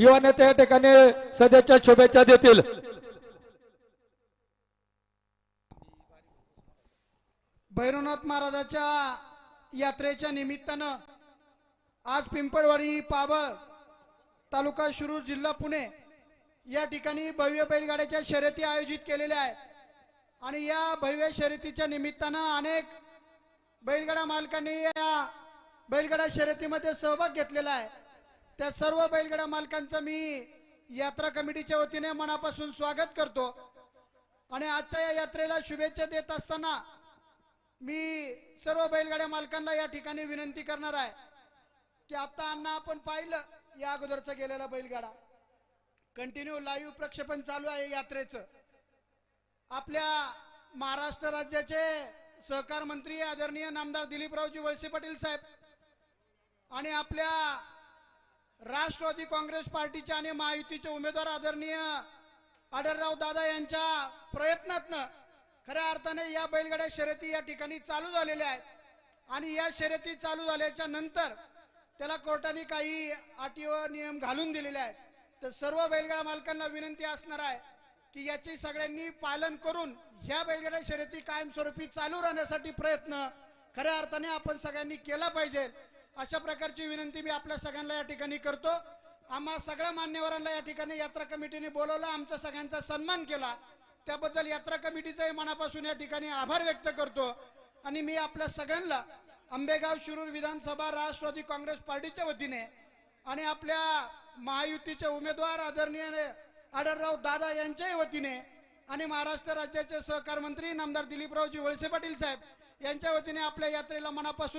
युवा नेते या ठिकाणी सध्याच्या शुभेच्छा देतील. भैरवनाथ महाराजाच्या यात्रेच्या निमित्तानं आज पिंपळवाडी पाबळ तालुका शिरूर जिल्हा पुणे या ठिकाणी भव्य बैलगाड्याच्या शर्यती आयोजित केलेल्या आहेत. आणि या भव्य शर्यतीच्या निमित्तानं अनेक बैलगाडा मालकांनी या बैलगाडा शर्यतीमध्ये सहभाग घेतलेला आहे. त्या सर्व बैलगाडा मालकांचं मी यात्रा कमिटीच्या वतीने मनापासून स्वागत करतो. आणि आजच्या या यात्रेला शुभेच्छा देत असताना मी सर्व बैलगाड्या मालकांना या ठिकाणी विनंती करणार आहे की आता अण्णा आपण पाहिलं या अगोदरचा गेलेला बैलगाडा. कंटिन्यू लाईव्ह प्रक्षेपण चालू आहे यात्रेचं. आपल्या महाराष्ट्र राज्याचे सहकार मंत्री आदरणीय नामदार दिलीपरावजी वळसे पाटील साहेब आणि आपल्या राष्ट्रवादी काँग्रेस पार्टीचे आणि महायुतीचे उमेदवार आदरणीय आढळराव दादा यांच्या प्रयत्नातनं खऱ्या अर्थाने या बैलगाड्या शर्यती या ठिकाणी चालू झालेल्या आहेत. आणि या शर्यती चालू झाल्याच्यानंतर त्याला कोर्टाने काही अटी व नियम घालून दिलेले आहेत. तर सर्व बैलगाडा मालकांना विनंती असणार आहे की याचे सगळ्यांनी पालन करून ह्या बैलगाड्या शर्यती कायमस्वरूपी चालू राहण्यासाठी प्रयत्न खऱ्या अर्थाने आपण सगळ्यांनी केला पाहिजे. अशा प्रकारची विनंती मी आपल्या सगळ्यांना या ठिकाणी करतो. आम्हा सगळ्या मान्यवरांना या ठिकाणी यात्रा कमिटीने बोलवलं आमचा सगळ्यांचा सन्मान केला. त्याबद्दल यात्रा कमिटीचाही मनापासून या ठिकाणी आभार व्यक्त करतो. आणि मी आपल्या सगळ्यांना आंबेगाव शिरूर विधानसभा राष्ट्रवादी काँग्रेस पार्टीच्या वतीने आणि आपल्या महायुतीचे उमेदवार आदरणीय आढळराव दादा यांच्याही वतीने आणि महाराष्ट्र राज्याचे सहकार मंत्री नामदार दिलीपरावजी वळसे पाटील साहेब यांच्या वतीने आपल्या यात्रेला मनापासून